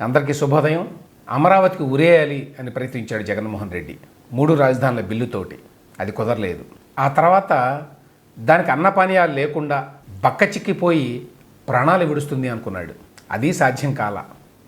అందరికీ శుభోదయం. అమరావతికి ఉరేయాలి అని ప్రయత్నించాడు జగన్మోహన్ రెడ్డి. మూడు రాజధానుల బిల్లుతోటి. అది కుదరలేదు. ఆ తర్వాత దానికి అన్నపానీయాలు లేకుండా బక్క చిక్కిపోయి ప్రాణాలు విడుస్తుంది అనుకున్నాడు. అది సాధ్యం కాల.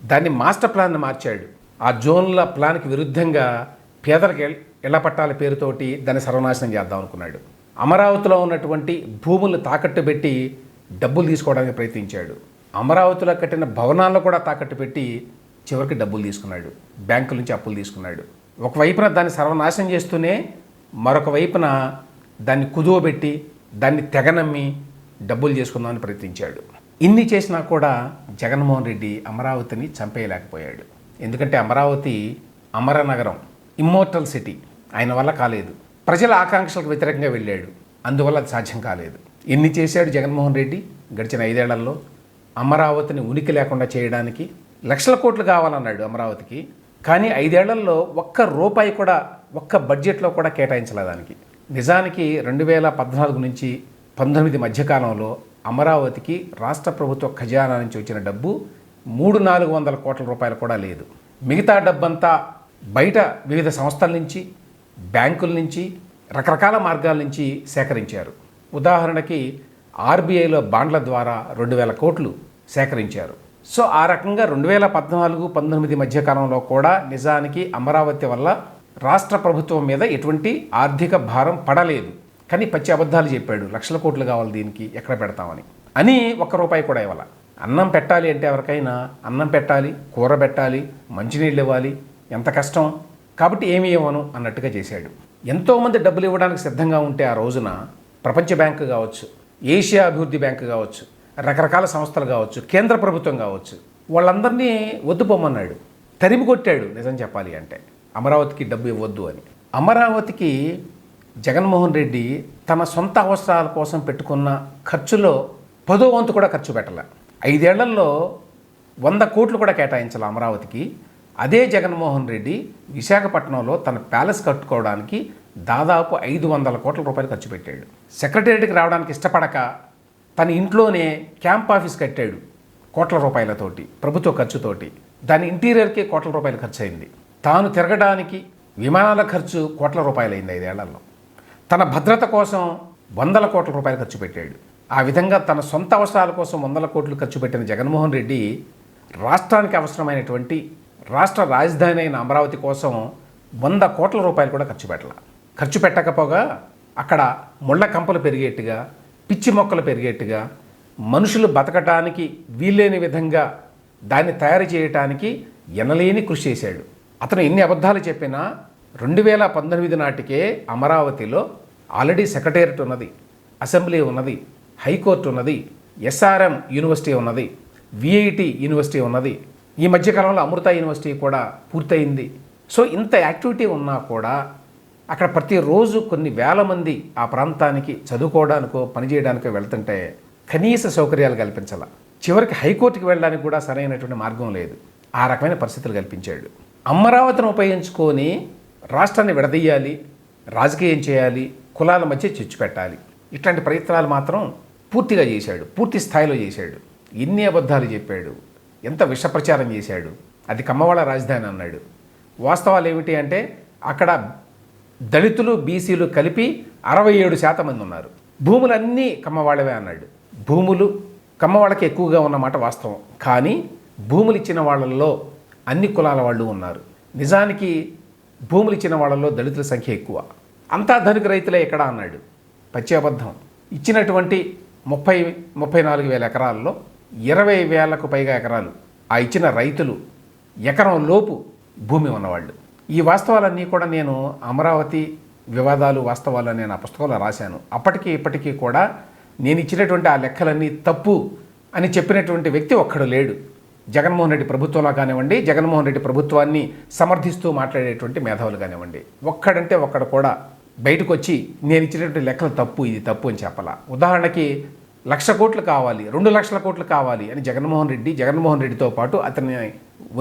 దాన్ని మాస్టర్ ప్లాన్ మార్చాడు. ఆ జోన్ల ప్లాన్కి విరుద్ధంగా పేదలకు ఇళ్ళ పట్టాల పేరుతోటి దాన్ని సర్వనాశనం చేద్దాం అనుకున్నాడు. అమరావతిలో ఉన్నటువంటి భూములు తాకట్టు పెట్టి డబ్బులు తీసుకోవడానికి ప్రయత్నించాడు. అమరావతిలో కట్టిన భవనాల్లో కూడా తాకట్టు పెట్టి చివరికి డబ్బులు తీసుకున్నాడు. బ్యాంకుల నుంచి అప్పులు తీసుకున్నాడు. ఒకవైపున దాన్ని సర్వనాశనం చేస్తూనే మరొక వైపున దాన్ని కుదువబెట్టి దాన్ని తెగనమ్మి డబ్బులు చేసుకుందామని ప్రయత్నించాడు. ఇన్ని చేసినా కూడా జగన్మోహన్ రెడ్డి అమరావతిని చంపేయలేకపోయాడు. ఎందుకంటే అమరావతి అమర నగరం ఇమ్మోర్టల్ సిటీ ఆయన వల్ల కాలేదు. ప్రజల ఆకాంక్షలకు వ్యతిరేకంగా వెళ్ళాడు. అందువల్ల అది సాధ్యం కాలేదు. ఎన్ని చేశాడు జగన్మోహన్ రెడ్డి? గడిచిన ఐదేళ్ళలో అమరావతిని ఉనికి లేకుండా చేయడానికి లక్షల కోట్లు కావాలన్నాడు అమరావతికి. కానీ ఐదేళ్ళలో ఒక్క రూపాయి కూడా ఒక్క బడ్జెట్లో కూడా కేటాయించలే దానికి నిజానికి రెండు వేల పద్నాలుగు నుంచి పంతొమ్మిది మధ్యకాలంలో అమరావతికి రాష్ట్ర ప్రభుత్వ ఖజానా నుంచి వచ్చిన డబ్బు మూడు నాలుగు వందల కోట్ల రూపాయలు కూడా లేదు. మిగతా డబ్బంతా బయట వివిధ సంస్థల నుంచి బ్యాంకుల నుంచి రకరకాల మార్గాల నుంచి సేకరించారు. ఉదాహరణకి ఆర్బీఐలో బాండ్ల ద్వారా రెండు వేల కోట్లు సేకరించారు. సో ఆ రకంగా రెండు వేల పద్నాలుగు పంతొమ్మిది మధ్యకాలంలో కూడా నిజానికి అమరావతి వల్ల రాష్ట్ర ప్రభుత్వం మీద ఎటువంటి ఆర్థిక భారం పడలేదు. కానీ పచ్చి అబద్ధాలు చెప్పాడు. లక్షల కోట్లు కావాలి దీనికి ఎక్కడ పెడతామని. అని ఒక్క రూపాయి కూడా ఇవ్వాల. అన్నం పెట్టాలి అంటే ఎవరికైనా అన్నం పెట్టాలి కూర పెట్టాలి మంచినీళ్ళు ఇవ్వాలి. ఎంత కష్టం? కాబట్టి ఏమి ఇవ్వను అన్నట్టుగా చేశాడు. ఎంతోమంది డబ్బులు ఇవ్వడానికి సిద్ధంగా ఉంటే ఆ రోజున ప్రపంచ బ్యాంకు కావచ్చు ఏషియా అభివృద్ధి బ్యాంకు కావచ్చు రకరకాల సంస్థలు కావచ్చు కేంద్ర ప్రభుత్వం కావచ్చు వాళ్ళందరినీ వద్దుపోమన్నాడు తరిమి కొట్టాడు నిజం చెప్పాలి అంటే. అమరావతికి డబ్బు ఇవ్వద్దు అని. అమరావతికి జగన్మోహన్ రెడ్డి తన సొంత అవసరాల కోసం పెట్టుకున్న ఖర్చులో పదో వంతు కూడా ఖర్చు పెట్టలే. ఐదేళ్ళలో వంద కోట్లు కూడా కేటాయించాలి అమరావతికి. అదే జగన్మోహన్ రెడ్డి విశాఖపట్నంలో తన ప్యాలెస్ కట్టుకోవడానికి దాదాపు ఐదు వందల కోట్ల రూపాయలు ఖర్చు పెట్టాడు. సెక్రటేరియట్కి రావడానికి ఇష్టపడక తన ఇంట్లోనే క్యాంప్ ఆఫీస్ కట్టాడు కోట్ల రూపాయలతోటి ప్రభుత్వ ఖర్చుతోటి. దాని ఇంటీరియర్కే కోట్ల రూపాయలు ఖర్చు అయింది తాను తిరగడానికి విమానాల ఖర్చు కోట్ల రూపాయలు అయింది ఐదేళ్ళలో. తన భద్రత కోసం వందల కోట్ల రూపాయలు ఖర్చు పెట్టాడు. ఆ విధంగా తన సొంత అవసరాల కోసం వందల కోట్లు ఖర్చు పెట్టిన జగన్మోహన్ రెడ్డి రాష్ట్రానికి అవసరమైనటువంటి రాష్ట్ర రాజధాని అయిన అమరావతి కోసం వంద కోట్ల రూపాయలు కూడా ఖర్చు పెట్టాల. ఖర్చు పెట్టకపోగా అక్కడ ముళ్ళ కంపలు పెరిగేట్టుగా పిచ్చి మొక్కలు పెరిగేట్టుగా మనుషులు బతకటానికి వీల్లేని విధంగా దాన్ని తయారు చేయటానికి ఎనలేని కృషి చేశాడు. అతను ఎన్ని అబద్ధాలు చెప్పినా రెండు వేల పంతొమ్మిది నాటికే అమరావతిలో ఆల్రెడీ సెక్రటేరియట్ ఉన్నది అసెంబ్లీ ఉన్నది హైకోర్టు ఉన్నది ఎస్ఆర్ఎం యూనివర్సిటీ ఉన్నది విఐటి యూనివర్సిటీ ఉన్నది. ఈ మధ్యకాలంలో అమృత యూనివర్సిటీ కూడా పూర్తయింది. సో ఇంత యాక్టివిటీ ఉన్నా కూడా అక్కడ ప్రతిరోజు కొన్ని వేల మంది ఆ ప్రాంతానికి చదువుకోవడానికో పనిచేయడానికో వెళ్తుంటే కనీస సౌకర్యాలు కల్పించాల. చివరికి హైకోర్టుకి వెళ్ళడానికి కూడా సరైనటువంటి మార్గం లేదు. ఆ రకమైన పరిస్థితులు కల్పించాడు. అమరావతిని ఉపయోగించుకొని రాష్ట్రాన్ని విడదీయాలి రాజకీయం చేయాలి కులాల మధ్య చిచ్చు పెట్టాలి. ఇట్లాంటి ప్రయత్నాలు మాత్రం పూర్తిగా చేశాడు. పూర్తి స్థాయిలో చేశాడు. ఎన్ని అబద్ధాలు చెప్పాడు. ఎంత విషప్రచారం చేశాడు. అది కమ్మవాళ్ళ రాజధాని అన్నాడు. వాస్తవాలు ఏమిటి అంటే అక్కడ దళితులు బీసీలు కలిపి అరవై ఏడు శాతం మంది ఉన్నారు. భూములన్నీ కమ్మవాళ్ళవే అన్నాడు. భూములు కమ్మవాళ్ళకి ఎక్కువగా ఉన్నమాట వాస్తవం. కానీ భూములు ఇచ్చిన వాళ్ళల్లో అన్ని కులాల వాళ్ళు ఉన్నారు. నిజానికి భూములు ఇచ్చిన వాళ్ళల్లో దళితుల సంఖ్య ఎక్కువ. అంతా ధనిక రైతులే ఎక్కడా అన్నాడు. పచ్చి అబద్ధం ఇచ్చినటువంటి ముప్పై ముప్పై నాలుగు వేల ఎకరాల్లో ఇరవై వేలకు పైగా ఎకరాలు ఆ ఇచ్చిన రైతులు ఎకరం లోపు భూమి ఉన్నవాళ్ళు. ఈ వాస్తవాలన్నీ కూడా నేను అమరావతి వివాదాలు వాస్తవాలు అనే నా పుస్తకంలో రాశాను. అప్పటికి ఇప్పటికీ కూడా నేను ఇచ్చినటువంటి ఆ లెక్కలన్నీ తప్పు అని చెప్పినటువంటి వ్యక్తి ఒక్కడు లేడు. జగన్మోహన్ రెడ్డి ప్రభుత్వంలో కానివ్వండి జగన్మోహన్ రెడ్డి ప్రభుత్వాన్ని సమర్థిస్తూ మాట్లాడేటువంటి మేధావులు కానివ్వండి ఒక్కడంటే ఒక్కడు కూడా బయటకు వచ్చి నేను ఇచ్చినటువంటి లెక్కలు తప్పు ఇది తప్పు అని చెప్పాలా. ఉదాహరణకి లక్ష కోట్లు కావాలి రెండు లక్షల కోట్లు కావాలి అని జగన్మోహన్ రెడ్డి జగన్మోహన్ రెడ్డితో పాటు అతని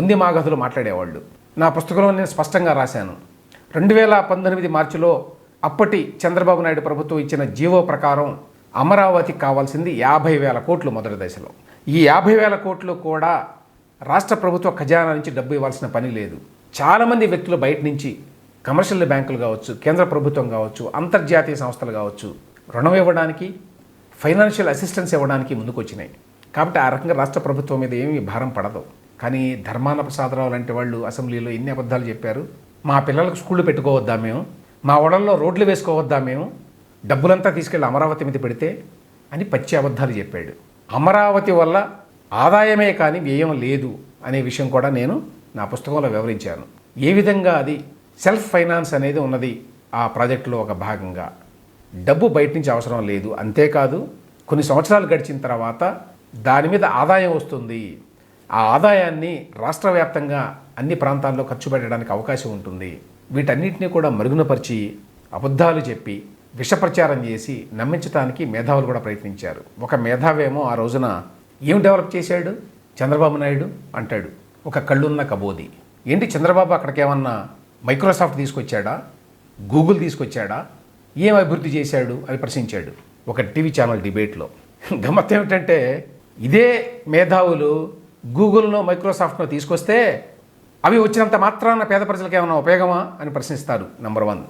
ఉంది మాగతులు మాట్లాడేవాళ్ళు. నా పుస్తకంలో నేను స్పష్టంగా రాశాను. రెండు వేల పంతొమ్మిది మార్చిలో అప్పటి చంద్రబాబు నాయుడు ప్రభుత్వం ఇచ్చిన జీవో ప్రకారం అమరావతికి కావాల్సింది యాభై వేల కోట్లు మొదటి దశలో. ఈ యాభై వేల కోట్లు కూడా రాష్ట్ర ప్రభుత్వ ఖజానా నుంచి డబ్బు ఇవ్వాల్సిన పని లేదు. చాలామంది వ్యక్తులు బయట నుంచి కమర్షియల్ బ్యాంకులు కావచ్చు కేంద్ర ప్రభుత్వం కావచ్చు అంతర్జాతీయ సంస్థలు కావచ్చు రుణం ఇవ్వడానికి ఫైనాన్షియల్ అసిస్టెన్స్ ఇవ్వడానికి ముందుకు వచ్చినాయి కాబట్టి ఆ రకంగా రాష్ట్ర ప్రభుత్వం మీద ఏమీ భారం పడదు. కానీ ధర్మాన ప్రసాదరావు లాంటి వాళ్ళు అసెంబ్లీలో ఎన్ని అబద్ధాలు చెప్పారు? మా పిల్లలకు స్కూళ్ళు పెట్టుకోవద్దా మేము? మా ఓడల్లో రోడ్లు వేసుకోవద్దా మేము? డబ్బులంతా తీసుకెళ్ళి అమరావతి మీద పెడితే? అని పచ్చి అబద్ధాలు చెప్పాడు. అమరావతి వల్ల ఆదాయమే కానీ వ్యయం లేదు అనే విషయం కూడా నేను నా పుస్తకంలో వివరించాను. ఏ విధంగా అది సెల్ఫ్ ఫైనాన్స్ అనేది ఉన్నది ఆ ప్రాజెక్టులో ఒక భాగంగా? డబ్బు బయట నుంచి అవసరం లేదు. అంతేకాదు కొన్ని సంవత్సరాలు గడిచిన తర్వాత దాని మీద ఆదాయం వస్తుంది. ఆ ఆదాయాన్ని రాష్ట్ర వ్యాప్తంగా అన్ని ప్రాంతాల్లో ఖర్చు పెట్టడానికి అవకాశం ఉంటుంది. వీటన్నిటిని కూడా మరుగునపరిచి అబద్ధాలు చెప్పి విషప్రచారం చేసి నమ్మించడానికి మేధావులు కూడా ప్రయత్నించారు. ఒక మేధావేమో ఆ రోజున ఏం డెవలప్ చేశాడు? చంద్రబాబు నాయుడు అంటాడు. ఒక కళ్ళున్న కబోది. ఏంటి చంద్రబాబు అక్కడికి ఏమన్నా మైక్రోసాఫ్ట్ తీసుకొచ్చాడా? గూగుల్ తీసుకొచ్చాడా? ఏం అభివృద్ధి చేశాడు? అని ప్రశ్నించాడు. ఒక టీవీ ఛానల్ డిబేట్లో. గమ్మత్ ఏమిటంటే ఇదే మేధావులు గూగుల్ను మైక్రోసాఫ్ట్ను తీసుకొస్తే అవి వచ్చినంత మాత్రాన పేద ప్రజలకు ఏమైనా ఉపయోగమా అని ప్రశ్నిస్తారు నెంబర్ వన్.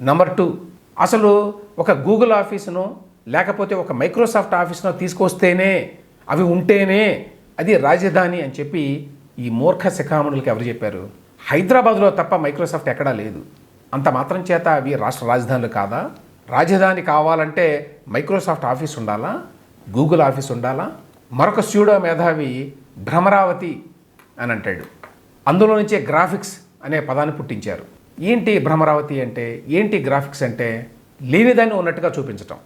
నెంబర్ టూ అసలు ఒక గూగుల్ ఆఫీసును లేకపోతే ఒక మైక్రోసాఫ్ట్ ఆఫీసును తీసుకొస్తేనే అవి ఉంటేనే అది రాజధాని అని చెప్పి ఈ మూర్ఖ శిఖామణులకి ఎవరు చెప్పారు? హైదరాబాద్లో తప్ప మైక్రోసాఫ్ట్ ఎక్కడా లేదు. అంత మాత్రం చేత అవి రాష్ట్ర రాజధానులు కాదా? రాజధాని కావాలంటే మైక్రోసాఫ్ట్ ఆఫీస్ ఉండాలా? గూగుల్ ఆఫీస్ ఉండాలా? మరొక స్యూడో మేధావి భ్రమరావతి అని అంటాడు. అందులో నుంచే గ్రాఫిక్స్ అనే పదాన్ని పుట్టించారు. ఏంటి భ్రమరావతి అంటే? ఏంటి గ్రాఫిక్స్ అంటే? లేనిదాన్ని ఉన్నట్టుగా చూపించటం.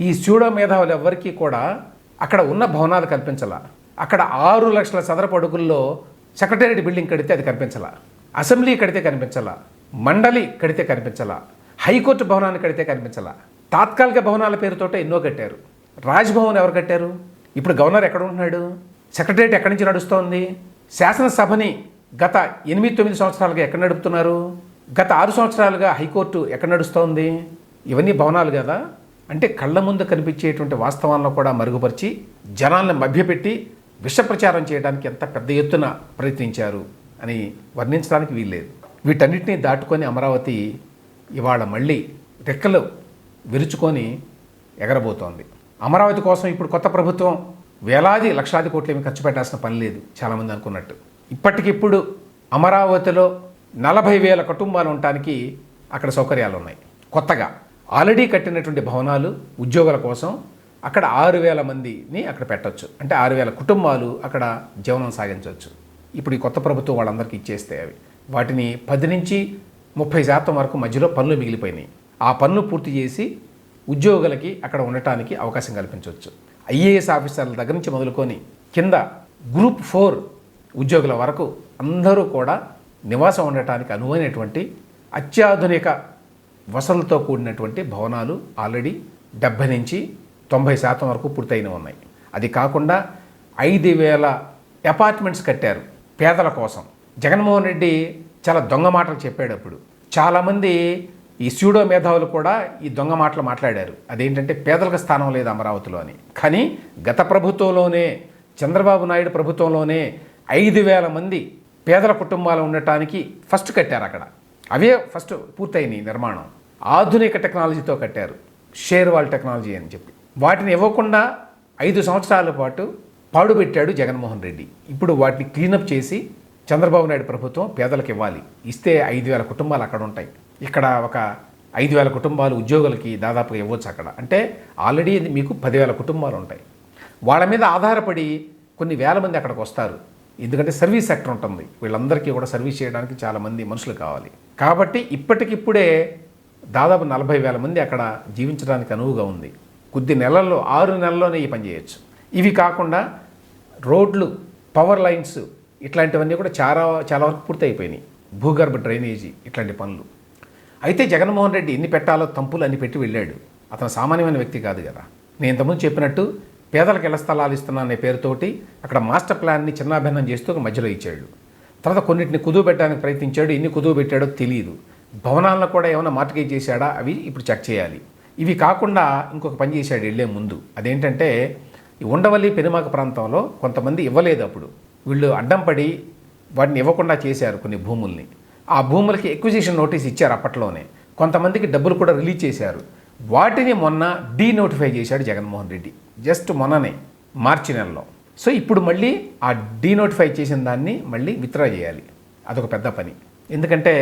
ఈ స్యూడో మేధావులు ఎవ్వరికీ కూడా అక్కడ ఉన్న భవనాలు కల్పించాల. అక్కడ ఆరు లక్షల చదరపు అడుగుల్లో సెక్రటేరియట్ బిల్డింగ్ కడితే అది కనిపించాల. అసెంబ్లీ కడితే కనిపించాల. మండలి కడితే కనిపించాల. హైకోర్టు భవనాన్ని కడితే కనిపించాల. తాత్కాలిక భవనాల పేరుతోటే ఎన్నో కట్టారు. రాజ్భవన్ ఎవరు కట్టారు? ఇప్పుడు గవర్నర్ ఎక్కడ ఉంటున్నాడు? సెక్రటేరియట్ ఎక్కడి నుంచి నడుస్తోంది? శాసనసభని గత ఎనిమిది తొమ్మిది సంవత్సరాలుగా ఎక్కడ నడుపుతున్నారు? గత ఆరు సంవత్సరాలుగా హైకోర్టు ఎక్కడ నడుస్తోంది? ఇవన్నీ భవనాలు కదా? అంటే కళ్ళ ముందు కనిపించేటువంటి వాస్తవాలను కూడా మరుగుపరిచి జనాలను మభ్యపెట్టి విష ప్రచారం చేయడానికి ఎంత పెద్ద ఎత్తున ప్రయత్నించారు అని వర్ణించడానికి వీల్లేదు. వీటన్నిటినీ దాటుకొని అమరావతి ఇవాళ మళ్ళీ రెక్కలు విరుచుకొని ఎగరబోతోంది. అమరావతి కోసం ఇప్పుడు కొత్త ప్రభుత్వం వేలాది లక్షలాది కోట్లు ఏమి ఖర్చు పెట్టాల్సిన పని లేదు చాలామంది అనుకున్నట్టు. ఇప్పటికిప్పుడు అమరావతిలో నలభై వేల కుటుంబాలు ఉండటానికి అక్కడ సౌకర్యాలు ఉన్నాయి కొత్తగా ఆల్రెడీ కట్టినటువంటి భవనాలు ఉద్యోగుల కోసం అక్కడ ఆరు వేల మందిని అక్కడ పెట్టవచ్చు అంటే ఆరు వేల కుటుంబాలు అక్కడ జీవనం సాగించవచ్చు ఇప్పుడు ఈ కొత్త ప్రభుత్వం వాళ్ళందరికీ ఇచ్చేస్తే అవి. వాటిని పది నుంచి ముప్పై శాతం వరకు మధ్యలో పనులు మిగిలిపోయినాయి. ఆ పనులు పూర్తి చేసి ఉద్యోగులకి అక్కడ ఉండటానికి అవకాశం కల్పించవచ్చు ఐఏఎస్ ఆఫీసర్ల దగ్గర నుంచి మొదలుకొని కింద గ్రూప్ ఫోర్ ఉద్యోగుల వరకు అందరూ కూడా నివాసం ఉండటానికి అనువైనటువంటి అత్యాధునిక వసతులతో కూడినటువంటి భవనాలు ఆల్రెడీ డెబ్భై నుంచి తొంభై శాతం వరకు పూర్తయిన ఉన్నాయి. అది కాకుండా ఐదు వేల అపార్ట్మెంట్స్ కట్టారు పేదల కోసం. జగన్మోహన్ రెడ్డి చాలా దొంగ మాటలు చెప్పాడు అప్పుడు. చాలామంది ఈ స్యూడో మేధావులు కూడా ఈ దొంగ మాటలు మాట్లాడారు. అదేంటంటే పేదలకు స్థానం లేదు అమరావతిలో అని. కానీ గత ప్రభుత్వంలోనే చంద్రబాబు నాయుడు ప్రభుత్వంలోనే ఐదు వేల మంది పేదల కుటుంబాలు ఉండటానికి ఫస్ట్ కట్టారు అక్కడ. అవే ఫస్ట్ పూర్తయినాయి నిర్మాణం. ఆధునిక టెక్నాలజీతో కట్టారు. షేర్ వాల్ టెక్నాలజీ అని చెప్పి. వాటిని ఇవ్వకుండా ఐదు సంవత్సరాల పాటు పాడుపెట్టాడు జగన్మోహన్ రెడ్డి. ఇప్పుడు వాటిని క్లీనప్ చేసి చంద్రబాబు నాయుడు ప్రభుత్వం పేదలకు ఇవ్వాలి. ఇస్తే ఐదు వేల కుటుంబాలు అక్కడ ఉంటాయి. ఇక్కడ ఒక ఐదు వేల కుటుంబాలు ఉద్యోగులకి దాదాపుగా ఇవ్వచ్చు అక్కడ. అంటే ఆల్రెడీ మీకు పదివేల కుటుంబాలు ఉంటాయి. వాళ్ళ మీద ఆధారపడి కొన్ని వేల మంది అక్కడికి వస్తారు. ఎందుకంటే సర్వీస్ సెక్టర్ ఉంటుంది. వీళ్ళందరికీ కూడా సర్వీస్ చేయడానికి చాలామంది మనుషులు కావాలి. కాబట్టి ఇప్పటికిప్పుడే దాదాపు నలభై వేల మంది అక్కడ జీవించడానికి అనువుగా ఉంది. కొద్ది నెలల్లో ఆరు నెలల్లోనే ఈ పని చేయొచ్చు. ఇవి కాకుండా రోడ్లు పవర్ లైన్స్ ఇట్లాంటివన్నీ కూడా చాలా చాలా వరకు పూర్తి అయిపోయినాయి భూగర్భ డ్రైనేజీ ఇట్లాంటి పనులు. అయితే జగన్మోహన్ రెడ్డి ఎన్ని పెట్టాలో తంపులు అని పెట్టి వెళ్ళాడు. అతను సామాన్యమైన వ్యక్తి కాదు కదా. నేను ఇంతకుముందు చెప్పినట్టు పేదలకు ఇళ్ళ స్థలాలు ఇస్తున్నా అనే పేరుతోటి అక్కడ మాస్టర్ ప్లాన్ని చిన్నాభిన్నం చేస్తూ ఒక మధ్యలో ఇచ్చాడు. తర్వాత కొన్నింటిని కుదువు పెట్టడానికి ప్రయత్నించాడు. ఎన్ని కుదువు పెట్టాడో తెలియదు. భవనాలను కూడా ఏమైనా మార్టిగేజ్ చేశాడా? అవి ఇప్పుడు చెక్ చేయాలి. ఇవి కాకుండా ఇంకొక పని చేశాడు వెళ్ళే ముందు. అదేంటంటే ఈ ఉండవల్లి పెనుమాక ప్రాంతంలో కొంతమంది ఇవ్వలేదు అప్పుడు. వీళ్ళు అడ్డం పడి వాటిని ఇవ్వకుండా చేశారు కొన్ని భూముల్ని. ఆ భూములకి ఎక్విజిషన్ నోటీస్ ఇచ్చారు అప్పట్లోనే. కొంతమందికి డబ్బులు కూడా రిలీజ్ చేశారు. వాటిని మొన్న డీ నోటిఫై చేశాడు జగన్మోహన్ రెడ్డి. జస్ట్ మొన్ననే మార్చి నెలలో. సో ఇప్పుడు మళ్ళీ ఆ డీ నోటిఫై చేసిన దాన్ని మళ్ళీ విత్డ్రా చేయాలి. అదొక పెద్ద పని. ఎందుకంటే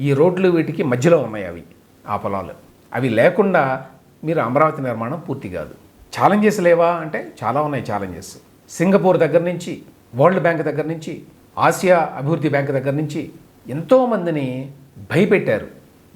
ఈ రోడ్లు వీటికి మధ్యలో ఉన్నాయి అవి ఆ పొలాలు. అవి లేకుండా మీరు అమరావతి నిర్మాణం పూర్తి కాదు. ఛాలెంజెస్ లేవా అంటే చాలా ఉన్నాయి ఛాలెంజెస్ సింగపూర్ దగ్గర నుంచి వరల్డ్ బ్యాంక్ దగ్గర నుంచి ఆసియా అభివృద్ధి బ్యాంక్ దగ్గర నుంచి ఎంతోమందిని భయపెట్టారు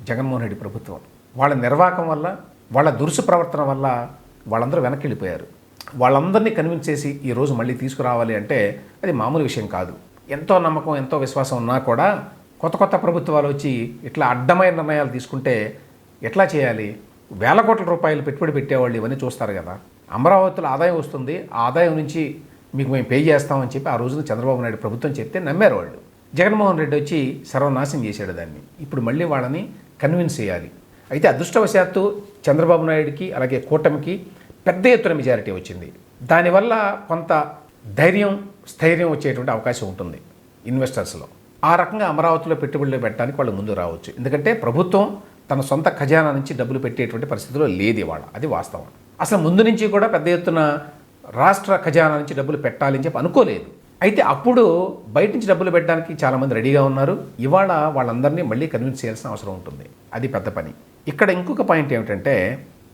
జగన్మోహన్ రెడ్డి ప్రభుత్వం. వాళ్ళ నిర్వాహకం వల్ల వాళ్ళ దురుసు ప్రవర్తన వల్ల వాళ్ళందరూ వెనక్కి వెళ్ళిపోయారు వాళ్ళందరినీ కన్విన్స్ చేసి ఈ రోజు మళ్ళీ తీసుకురావాలి అంటే అది మామూలు విషయం కాదు. ఎంతో నమ్మకం ఎంతో విశ్వాసం ఉన్నా కూడా కొత్త కొత్త ప్రభుత్వాలు వచ్చి ఇట్లా అడ్డమైన నిర్ణయాలు తీసుకుంటే ఎట్లా చేయాలి? వేల కోట్ల రూపాయలు పెట్టుబడి పెట్టేవాళ్ళు ఇవన్నీ చూస్తారు కదా. అమరావతిలో ఆదాయం వస్తుంది. ఆ ఆదాయం నుంచి మీకు మేము పే చేస్తామని చెప్పి ఆ రోజున చంద్రబాబు నాయుడు ప్రభుత్వం చెప్తే నమ్మారు వాళ్ళు. జగన్మోహన్ రెడ్డి వచ్చి సర్వనాశనం చేశాడు దాన్ని. ఇప్పుడు మళ్ళీ వాళ్ళని కన్విన్స్ చేయాలి. అయితే అదృష్టవశాత్తు చంద్రబాబు నాయుడికి అలాగే కూటమికి పెద్ద ఎత్తున మెజారిటీ వచ్చింది. దానివల్ల కొంత ధైర్యం స్థైర్యం వచ్చేటువంటి అవకాశం ఉంటుంది ఇన్వెస్టర్స్లో. ఆ రకంగా అమరావతిలో పెట్టుబడులు పెట్టడానికి వాళ్ళు ముందు రావచ్చు. ఎందుకంటే ప్రభుత్వం తన సొంత ఖజానా నుంచి డబ్బులు పెట్టేటువంటి పరిస్థితిలో లేదు ఇవాళ. అది వాస్తవం. అసలు ముందు నుంచి కూడా పెద్ద ఎత్తున రాష్ట్ర ఖజానా నుంచి డబ్బులు పెట్టాలని చెప్పి అనుకోలేదు. అయితే అప్పుడు బయట నుంచి డబ్బులు పెట్టడానికి చాలామంది రెడీగా ఉన్నారు. ఇవాళ వాళ్ళందరినీ మళ్ళీ కన్విన్స్ చేయాల్సిన అవసరం ఉంటుంది. అది పెద్ద పని. ఇక్కడ ఇంకొక పాయింట్ ఏమిటంటే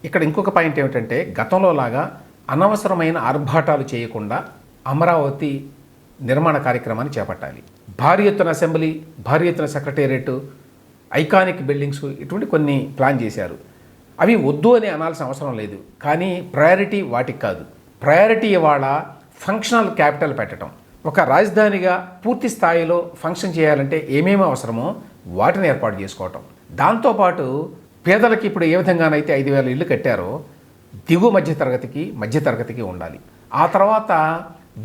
ఇక్కడ ఇంకొక పాయింట్ ఏమిటంటే గతంలో లాగా అనవసరమైన ఆర్భాటాలు చేయకుండా అమరావతి నిర్మాణ కార్యక్రమాన్ని చేపట్టాలి. భారీ ఎత్తున అసెంబ్లీ భారీ ఎత్తున సెక్రటేరియట్ ఐకానిక్ బిల్డింగ్స్ ఇటువంటి కొన్ని ప్లాన్ చేశారు. అవి వద్దు అని అనాల్సిన అవసరం లేదు. కానీ ప్రయారిటీ వాటికి కాదు. ప్రయారిటీ ఇవాళ ఫంక్షనల్ క్యాపిటల్ పెట్టడం ఒక రాజధానిగా పూర్తి స్థాయిలో ఫంక్షన్ చేయాలంటే ఏమేమి అవసరమో వాటిని ఏర్పాటు చేసుకోవటం. దాంతోపాటు పేదలకి ఇప్పుడు ఏ విధంగానైతే ఐదు వేల ఇల్లు కట్టారో దిగువ మధ్య తరగతికి ఉండాలి. ఆ తర్వాత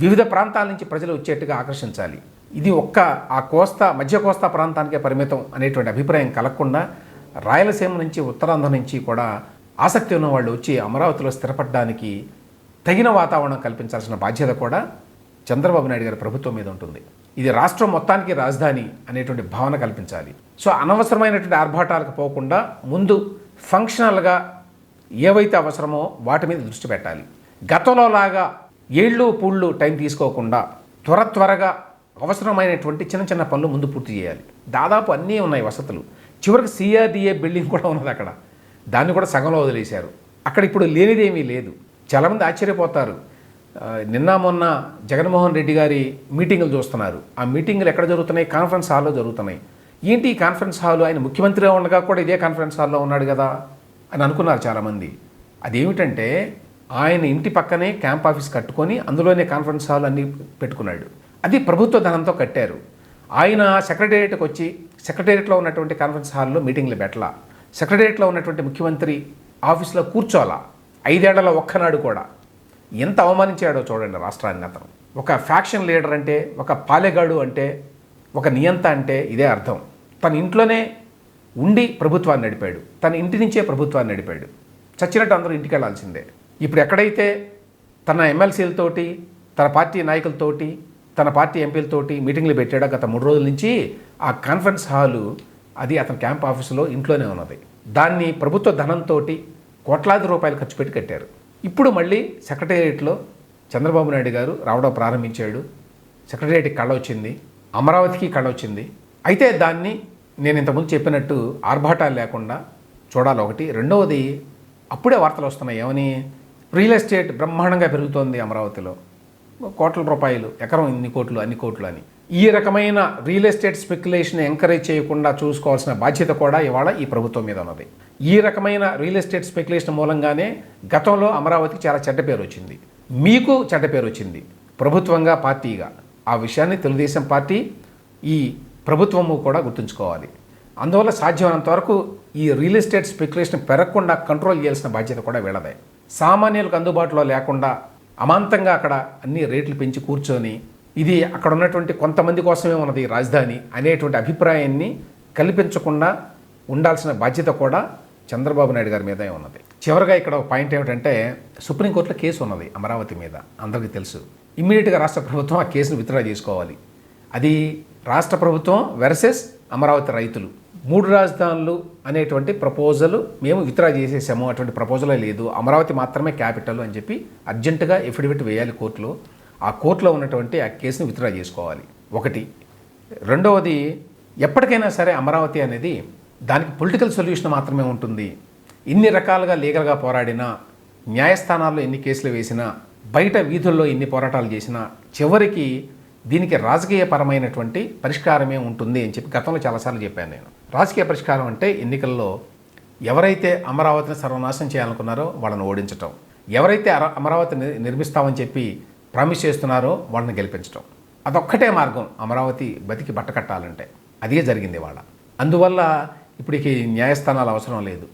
వివిధ ప్రాంతాల నుంచి ప్రజలు వచ్చేట్టుగా ఆకర్షించాలి. ఇది ఒక్క ఆ కోస్తా మధ్య కోస్తా ప్రాంతానికే పరిమితం అనేటువంటి అభిప్రాయం కలగకుండా రాయలసీమ నుంచి ఉత్తరాంధ్ర నుంచి కూడా ఆసక్తి ఉన్న వాళ్ళు వచ్చి అమరావతిలో స్థిరపడడానికి తగిన వాతావరణం కల్పించాల్సిన బాధ్యత కూడా చంద్రబాబు నాయుడు గారి ప్రభుత్వం మీద ఉంటుంది. ఇది రాష్ట్రం మొత్తానికి రాజధాని అనేటువంటి భావన కల్పించాలి. సో అనవసరమైనటువంటి ఆర్భాటాలకు పోకుండా ముందు ఫంక్షనల్గా ఏవైతే అవసరమో వాటి మీద దృష్టి పెట్టాలి. గతంలో లాగా ఏళ్ళు పూళ్ళు టైం తీసుకోకుండా త్వర త్వరగా అవసరమైనటువంటి చిన్న చిన్న పనులు ముందు పూర్తి చేయాలి. దాదాపు అన్నీ ఉన్నాయి వసతులు. చివరికి సిఆర్డిఏ బిల్డింగ్ కూడా ఉన్నది అక్కడ. దాన్ని కూడా సగంలో వదిలేశారు. అక్కడ ఇప్పుడు లేనిదేమీ లేదు. చాలామంది ఆశ్చర్యపోతారు. నిన్న మొన్న జగన్మోహన్ రెడ్డి గారి మీటింగులు చూస్తున్నారు. ఆ మీటింగులు ఎక్కడ జరుగుతున్నాయి? కాన్ఫరెన్స్ హాల్లో జరుగుతున్నాయి. ఏంటి ఈ కాన్ఫరెన్స్ హాల్ ఆయన ముఖ్యమంత్రిగా ఉండగా కూడా ఇదే కాన్ఫరెన్స్ హాల్లో ఉన్నాడు కదా అని అనుకున్నారు చాలామంది. అదేమిటంటే ఆయన ఇంటి పక్కనే క్యాంప్ ఆఫీస్ కట్టుకొని అందులోనే కాన్ఫరెన్స్ హాల్ అన్ని పెట్టుకున్నాడు. అది ప్రభుత్వ ధనంతో కట్టారు. ఆయన సెక్రటేరియట్కి వచ్చి సెక్రటేరియట్లో ఉన్నటువంటి కాన్ఫరెన్స్ హాల్లో మీటింగ్లు పెట్టాల. సెక్రటేరియట్లో ఉన్నటువంటి ముఖ్యమంత్రి ఆఫీస్లో కూర్చోాలా. ఐదేళ్ళలో ఒక్కనాడు కూడా. ఎంత అవమానించాడో చూడండి రాష్ట్రాన్ని అతను. ఒక ఫ్యాక్షన్ లీడర్ అంటే ఒక పాలెగాడు అంటే ఒక నియంత అంటే ఇదే అర్థం. తన ఇంట్లోనే ఉండి ప్రభుత్వాన్ని నడిపాడు. తన ఇంటి నుంచే ప్రభుత్వాన్ని నడిపాడు. చచ్చినట్టు అందరూ ఇంటికి వెళ్ళాల్సిందే ఇప్పుడు ఎక్కడైతే తన ఎమ్మెల్సీలతోటి తన పార్టీ నాయకులతోటి తన పార్టీ ఎంపీలతోటి మీటింగ్లు పెట్టాడో గత మూడు రోజుల నుంచి ఆ కాన్ఫరెన్స్ హాలు అది అతని క్యాంప్ ఆఫీసులో ఇంట్లోనే ఉన్నది. దాన్ని ప్రభుత్వ ధనంతో కోట్లాది రూపాయలు ఖర్చు పెట్టి కట్టారు. ఇప్పుడు మళ్ళీ సెక్రటేరియట్లో చంద్రబాబు నాయుడు గారు రావడం ప్రారంభించాడు. సెక్రటేరియట్కి కళ వచ్చింది. అమరావతికి కళ వచ్చింది. అయితే దాన్ని నేను ఇంతకుముందు చెప్పినట్టు ఆర్భాటాలు లేకుండా చూడాలి ఒకటి. రెండవది అప్పుడే వార్తలు వస్తున్నాయి. ఏమని? రియల్ ఎస్టేట్ బ్రహ్మాండంగా పెరుగుతోంది అమరావతిలో. కోట్ల రూపాయలు ఎకరం ఇన్ని కోట్లు అన్ని కోట్లు అని. ఈ రకమైన రియల్ ఎస్టేట్ స్పెక్యులేషన్ ఎంకరేజ్ చేయకుండా చూసుకోవాల్సిన బాధ్యత కూడా ఇవాళ ఈ ప్రభుత్వం మీద ఉన్నది. ఈ రకమైన రియల్ ఎస్టేట్ స్పెక్యులేషన్ మూలంగానే గతంలో అమరావతికి చాలా చెడ్డ పేరు వచ్చింది. మీకు చెడ్డ పేరు వచ్చింది. ప్రభుత్వంగా పార్టీగా. ఆ విషయాన్ని తెలుగుదేశం పార్టీ ఈ ప్రభుత్వము కూడా గుర్తుంచుకోవాలి. అందువల్ల సాధ్యమైనంత వరకు ఈ రియల్ ఎస్టేట్ స్పెక్యులేషన్ పెరగకుండా కంట్రోల్ చేయాల్సిన బాధ్యత కూడా వీళ్ళదే. సామాన్యులకు అందుబాటులో లేకుండా అమాంతంగా అక్కడ అన్ని రేట్లు పెంచి కూర్చొని ఇది అక్కడ ఉన్నటువంటి కొంతమంది కోసమే ఉన్నది రాజధాని అనేటువంటి అభిప్రాయాన్ని కల్పించకుండా ఉండాల్సిన బాధ్యత కూడా చంద్రబాబు నాయుడు గారి మీదే ఉన్నది. చివరిగా ఇక్కడ ఒక పాయింట్ ఏమిటంటే సుప్రీంకోర్టులో కేసు ఉన్నది అమరావతి మీద. అందరికీ తెలుసు. ఇమ్మీడియట్గా రాష్ట్ర ప్రభుత్వం ఆ కేసును విత్డ్రా చేసుకోవాలి. అది రాష్ట్ర ప్రభుత్వం వెర్సెస్ అమరావతి రైతులు. మూడు రాజధానులు అనేటువంటి ప్రపోజల్ మేము విత్డ్రా చేసేసాము. అటువంటి ప్రపోజలే లేదు. అమరావతి మాత్రమే క్యాపిటల్ అని చెప్పి అర్జెంటుగా ఎఫిడవిట్ వేయాలి కోర్టులో. ఆ కోర్టులో ఉన్నటువంటి ఆ కేసును విత్డ్రా చేసుకోవాలి. ఒకటి. రెండవది ఎప్పటికైనా సరే అమరావతి అనేది దానికి పొలిటికల్ సొల్యూషన్ మాత్రమే ఉంటుంది. ఇన్ని రకాలుగా లీగల్గా పోరాడినా న్యాయస్థానాల్లో ఎన్ని కేసులు వేసినా బయట వీధుల్లో ఎన్ని పోరాటాలు చేసినా చివరికి దీనికి రాజకీయపరమైనటువంటి పరిష్కారమే ఉంటుంది అని చెప్పి గతంలో చాలాసార్లు చెప్పాను నేను. రాజకీయ పరిష్కారం అంటే ఎన్నికల్లో ఎవరైతే అమరావతిని సర్వనాశనం చేయాలనుకున్నారో వాళ్ళని ఓడించటం. ఎవరైతే అర- నిర్మిస్తామని చెప్పి ప్రామిస్ చేస్తున్నారో వాళ్ళని గెలిపించటం. అదొక్కటే మార్గం అమరావతి బతికి బట్టకట్టాలంటే అదే జరిగింది వాళ్ళ అందువల్ల ఇప్పటికి న్యాయస్థానాలు అవసరం లేదు.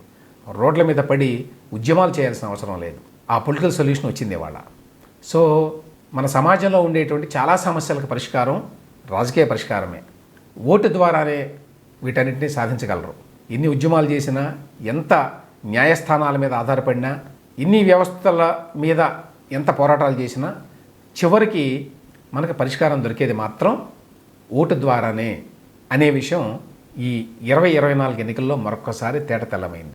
రోడ్ల మీద పడి ఉద్యమాలు చేయాల్సిన అవసరం లేదు. ఆ పొలిటికల్ సొల్యూషన్ వచ్చింది వాళ్ళ సో మన సమాజంలో ఉండేటువంటి చాలా సమస్యలకు పరిష్కారం రాజకీయ పరిష్కారమే. ఓటు ద్వారానే వీటన్నిటిని సాధించగలరు. ఎన్ని ఉద్యమాలు చేసినా ఎంత న్యాయస్థానాల మీద ఆధారపడినా ఇన్ని వ్యవస్థల మీద ఎంత పోరాటాలు చేసినా చివరికి మనకు పరిష్కారం దొరికేది మాత్రం ఓటు ద్వారానే అనే విషయం ఈ ఇరవై ఇరవై నాలుగు ఎన్నికల్లో మరొకసారి తేటతెల్లమైంది.